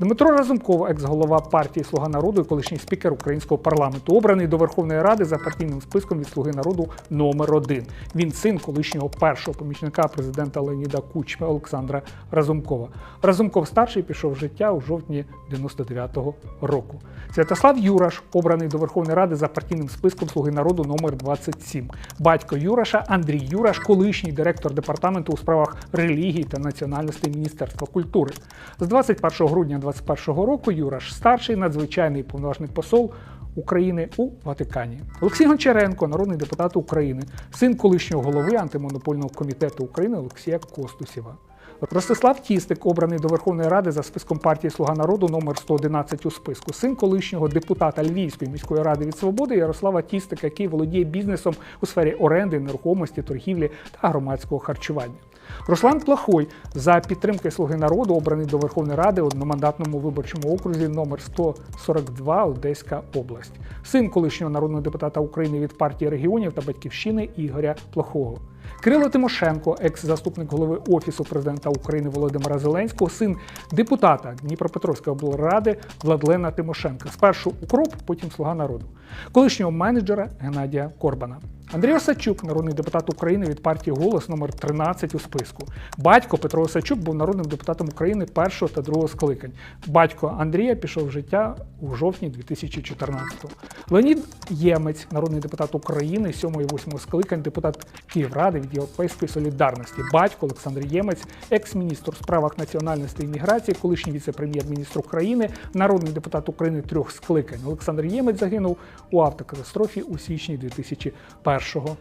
Дмитро Разумков, екс-голова партії Слуга народу і колишній спікер українського парламенту, обраний до Верховної Ради за партійним списком від Слуги народу номер 1 Він син колишнього першого помічника президента Леоніда Кучми Олександра Разумкова. Разумков старший пішов в життя у жовтні 99-го року. Святослав Юраш, обраний до Верховної Ради за партійним списком Слуги народу номер 27 Батько Юраша Андрій Юраш, колишній директор департаменту у справах релігії та національностей Міністерства культури. З 21 грудня 2021 року Юраш старший надзвичайний повноважний посол України у Ватикані. Олексій Гончаренко, народний депутат України, син колишнього голови антимонопольного комітету України Олексія Костусєва. Ростислав Тістик, обраний до Верховної Ради за списком партії Слуга народу номер 111 у списку, син колишнього депутата Львівської міської ради від свободи Ярослава Тістика, який володіє бізнесом у сфері оренди, нерухомості, торгівлі та громадського харчування. Руслан Плахой за підтримки Слуги народу, обраний до Верховної Ради у одномандатному виборчому окрузі номер 142 Одеська область, син колишнього народного депутата України від партії регіонів та батьківщини Ігоря Плохого. Кирило Тимошенко, екс-заступник голови Офісу президента України Володимира Зеленського, син депутата Дніпропетровської облради Владлена Тимошенка. Спершу укроп, потім слуга народу, колишнього менеджера Геннадія Корбана. Андрій Осадчук, народний депутат України від партії Голос номер 13 у списку. Батько Петро Осадчук був народним депутатом України першого та другого скликань. Батько Андрія пішов в життя у жовтні 2014-го. Леонід Ємець, народний депутат України 7 і 8 скликань, депутат Київради від Європейської солідарності. Батько Олександр Ємець, екс-міністр у справах національності і міграції, колишній віце-прем'єр-міністр України, народний депутат України трьох скликань. Олександр Ємець загинув у автокатастрофі у січні 2001 року.